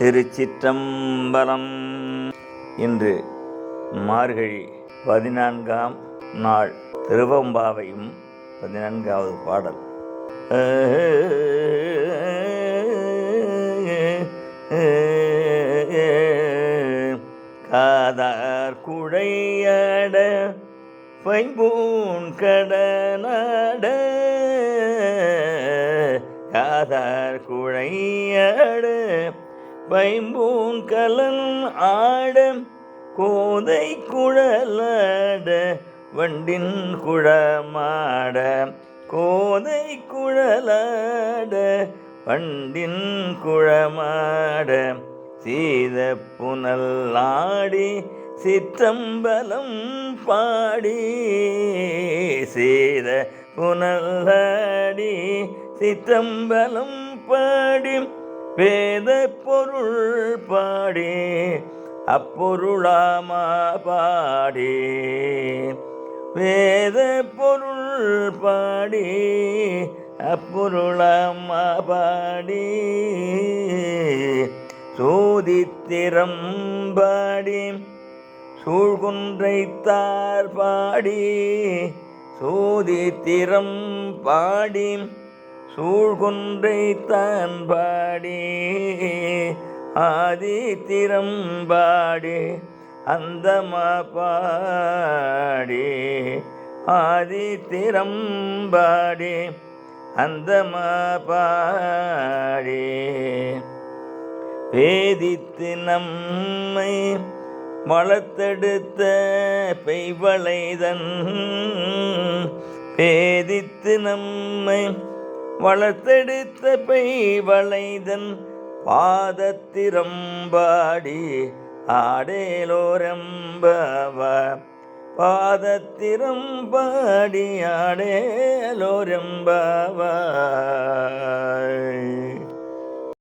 திருச்சிற்றம்பலம். இன்று மார்கழி பதினான்காம் நாள். திருவம்பாவையும் பதினான்காவது பாடல். காதார் குழையட பைம்பூன் கடனாட. காதார் குழையட பைம்பூன் கலன் ஆட கோதை குழலட வண்டின் குழமாட கோதை குழலாட வண்டின் குழமாட சீத புனல் ஆடி சிற்றம்பலம் பாடி சீத புனல் ஆடி சிற்றம்பலம் பாடி வேத பொருள் பாடி அப்பொருளாமா பாடி வேத பொருள் பாடி அப்பொருளாமா பாடி சோதித்திரம் பாடி சூழ்குன்றைத்தார் பாடி. சோதித்திரம் பாடி. சூழ்கொன்றை தான் பாடி ஆதித்திரம் பாடி அந்தமா பாடி ஆதித்திரம் பாடி அந்தமா பாடி வேதித்து நம்மை வளர்த்தெடுத்த பெய்வளைதன் வேதித்து நம்மை வளர்த்தெடுத்த பெய்வளைதன் பாதத்திரம்பாடி ஆடேலோரம்பவ பாதத்திரம்பாடி ஆடேலோரம்பவ